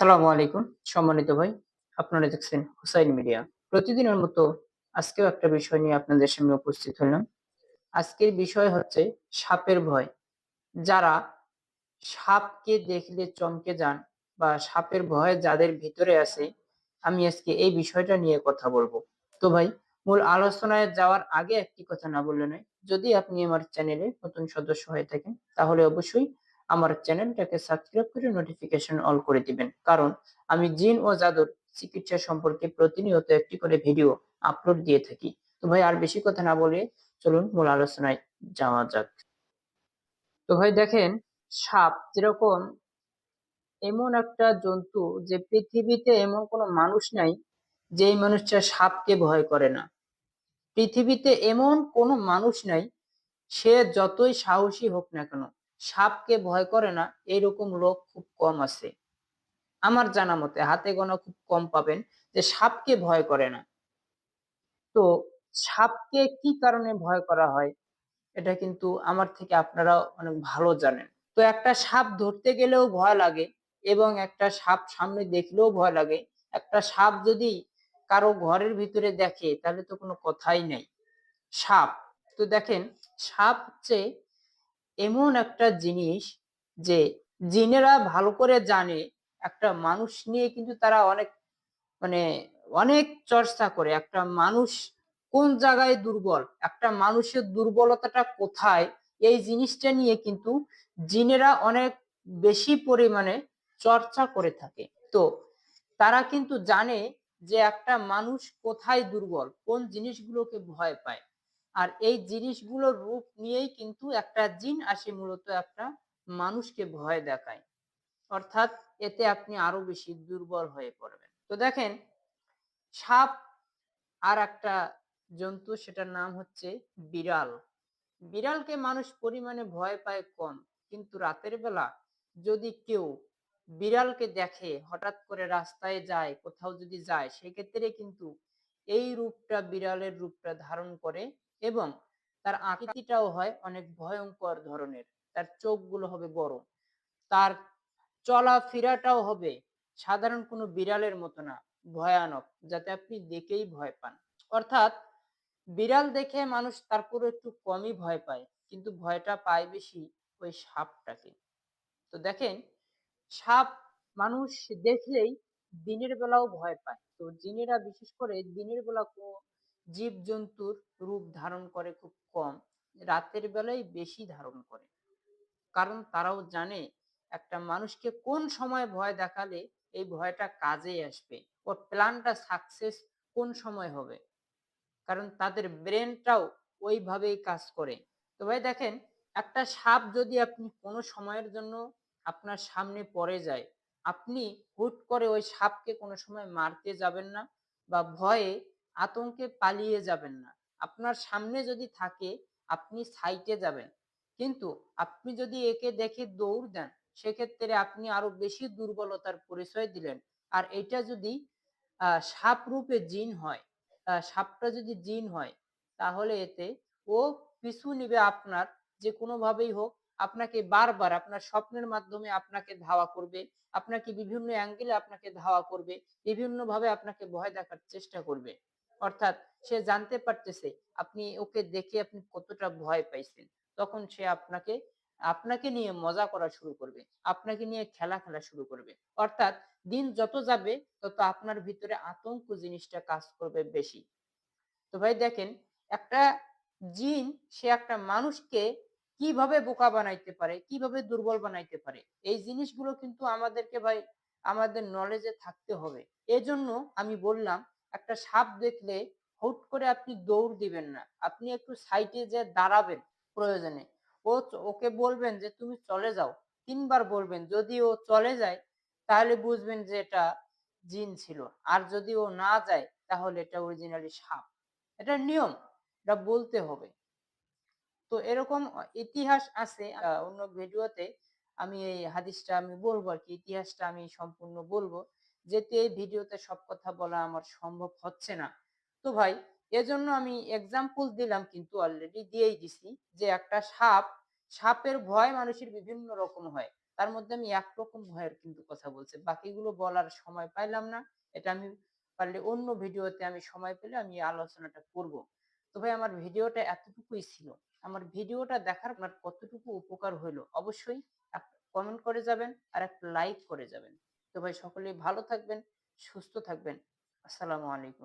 আসসালামু আলাইকুম, সম্মানিত ভাই। আপনারা দেখছেন হুসাইন মিডিয়া। প্রতিদিনের মতো আজকেও একটা বিষয় নিয়ে আপনাদের সামনে উপস্থিত হলাম। আজকের বিষয় হচ্ছে সাপের ভয়। যারা সাপকে দেখলে চমকে যান বা সাপের ভয় যাদের ভিতরে আছে, আমি আজকে এই বিষয়টা নিয়ে কথা বলব। তো ভাই, মূল আলোচনায় যাওয়ার আগে একটি কথা না বললে নয়। যদি আপনি আমার চ্যানেলে নতুন সদস্য হয়ে থাকেন, তাহলে অবশ্যই আমার চ্যানেলটাকে সাবস্ক্রাইব করে নোটিফিকেশন অল করে দিবেন। কারণ আমি জিন ও জাদুর চিকিৎসা সম্পর্কে প্রতিনিয়ত একটি করে ভিডিও আপলোড দিয়ে থাকি। তো ভাই, আর বেশি কথা না বলে চলুন মূল আলোচনায় যাওয়া যাক। তো ভাই, দেখেন, সাপ যেরকম এমন একটা জন্তু যে পৃথিবীতে এমন কোনো মানুষ নাই যেই মানুষটা সাপকে ভয় করে না। পৃথিবীতে এমন কোনো মানুষ নাই, সে যতই সাহসী হোক না কেন সাপকে ভয় করে না, এরকম লোক খুব কম আছে। আমার জানা মতে হাতে গোনা খুব কম পাবেন যে সাপকে ভয় করে না। তো সাপকে কি কারণে ভয় করা হয়? এটা কিন্তু আমার থেকে আপনারা অনেক ভালো জানেন। তো একটা সাপ ধরতে গেলেও ভয় লাগে এবং একটা সাপ সামনে দেখলেও ভয় লাগে। একটা সাপ যদি কারও ঘরের ভিতরে দেখে, তাহলে তো কোনো কথাই নেই। সাপ, তো দেখেন, সাপ হচ্ছে এমন একটা জিনিস যে জিনেরা ভালো করে জানে, একটা মানুষ নিয়ে কিন্তু তারা অনেক মানে অনেক চর্চা করে, একটা মানুষ কোন জায়গায় দুর্বল, একটা মানুষের দুর্বলতাটা কোথায়, এই জিনিসটা নিয়ে কিন্তু জিনেরা অনেক বেশি পরিমাণে চর্চা করে থাকে। তো তারা কিন্তু জানে যে একটা মানুষ কোথায় দুর্বল, কোন জিনিসগুলোকে ভয় পায়। আর এই জিনিসগুলোর রূপ নিয়েই কিন্তু একটা জিন আসে মূলত একটা মানুষকে ভয় দেখায়। অর্থাৎ এতে আপনি আরও বেশি দুর্বল হয়ে পড়বেন। তো দেখেন, সাপ আর একটা জন্তু, সেটার নাম হচ্ছে বিড়াল। বিড়ালকে মানুষ পরিমাণে ভয় পায় কম, কিন্তু রাতের বেলা যদি কেউ বিড়ালকে দেখে, হঠাৎ করে রাস্তায় যায়, কোথাও যদি যায়, সেক্ষেত্রে কিন্তু এই রূপটা বিড়ালের রূপটা ধারণ করে এবং তার আকৃতিটাও হয় অনেক ভয়ঙ্কর ধরনের। তার চোখগুলো হবে বড় তার চলাফেরাটাও হবে সাধারণ কোনো বিড়ালের মতো না ভয়ানক যাতে আপনি দেখেই ভয় পান। অর্থাৎ বিড়াল দেখে মানুষ তারপরে একটু কমই ভয় পায় কিন্তু ভয়টা পায় বেশি ওই সাপটাকে। তো দেখেন সাপ মানুষ দেখলেই দিনের বেলাও ভয় পায়। তো জিনেরা বিশেষ করে দিনের বেলা জীব জন্তুর রূপ ধারণ করে খুব কম, রাতের বেলায় বেশি ধারণ করে। কারণ তারাও জানে একটা মানুষকে কোন সময় ভয় দেখালে এই ভয়টা কাজে আসবে ওর প্ল্যানটা সাকসেস কোন সময় হবে। কারণ তাদের ব্রেনটাও ওইভাবেই কাজ করে। তো ভাই দেখেন, একটা সাপ যদি আপনি কোনো সময়ের জন্য আপনার সামনে পড়ে যায়, আপনি হুট করে ওই সাপকে কোনো সময় মারতে যাবেন না বা ভয়ে আতঙ্কে পালিয়ে যাবেন না। আপনার সামনে যদি থাকে, আপনি সাইটে যাবেন। কিন্তু আপনি যদি একে দেখে দৌড় দেন, সেক্ষেত্রে আপনি আরও বেশি দুর্বলতার পরিচয় দিলেন। আর এটা যদি সাপ রূপে জিন হয় সাপটা যদি জিন হয়, তাহলে এতে ও পিছু নিবে আপনার, যে কোনোভাবেই হোক, আপনাকে বারবার, আপনার স্বপ্নের মাধ্যমে আপনাকে ধাওয়া করবে, আপনাকে বিভিন্ন অ্যাঙ্গেলে আপনাকে ধাওয়া করবে বিভিন্ন ভাবে আপনাকে ভয় দেখার চেষ্টা করবে। অর্থাৎ সে জানতে পারতেছে আপনি ওকে দেখে আপনি কতটা ভয় পাইছেন। তখন সে আপনাকে আপনাকে নিয়ে মজা করা শুরু করবে, আপনাকে নিয়ে খেলা খেলা শুরু করবে। অর্থাৎ দিন যত যাবে, তত আপনার ভিতরে আতঙ্ক জিনিসটা কাজ করবে বেশি। তো ভাই দেখেন, একটা জিন, সে একটা মানুষকে কীভাবে বোকা বানাইতে পারে, কীভাবে দুর্বল বানাইতে পারে, এই জিনিসগুলো কিন্তু আমাদেরকে ভাই, আমাদের নলেজে থাকতে হবে। এজন্য আমি বললাম একটা সাপ দেখলে হুট করে আপনি দৌড় দিবেন না। আপনি একটু সাইটে যে দাঁড়াবেন প্রয়োজনে। ও ওকে বলবেন যে, তুমি চলে যাও। তিনবার বলবেন, যদি ও চলে যায়, তাহলে বুঝবেন যে, এটা জিন ছিল। আর যদি ও না যায়, তাহলে এটা অরিজিনালি সাপ। এটা নিয়ম, এটা বলতে হবে। তো এরকম ইতিহাস আছে। অন্য ভিডিওতে আমি এই হাদিসটা আমি বলব আর কি। ইতিহাসটা আমি সম্পূর্ণ বলব। যেহেতু এই ভিডিওতে সব কথা বলা আমার সম্ভব হচ্ছে না। তো ভাই, এজন্য আমি এক্সাম্পল দিলাম কিন্তু অলরেডি দিয়েই দিছি যে একটা সাপ, সাপের ভয় মানুষের বিভিন্ন রকম হয়। তার মধ্যে আমি একরকম ভয়ের কিন্তু কথা বলছি। বাকিগুলো বলার সময় পাইলাম না। এটা আমি পারলে অন্য ভিডিওতে আমি সময় পেলে আমি আলোচনাটা করব। তো ভাই, আমার ভিডিওটা এতটুকুই ছিল। আমার ভিডিওটা দেখার আপনার কতটুকু উপকার হলো অবশ্যই কমেন্ট করে যাবেন আর একটা লাইক করে যাবেন। তো ভাই সকলে ভালো থাকবেন সুস্থ থাকবেন। আসসালামু আলাইকুম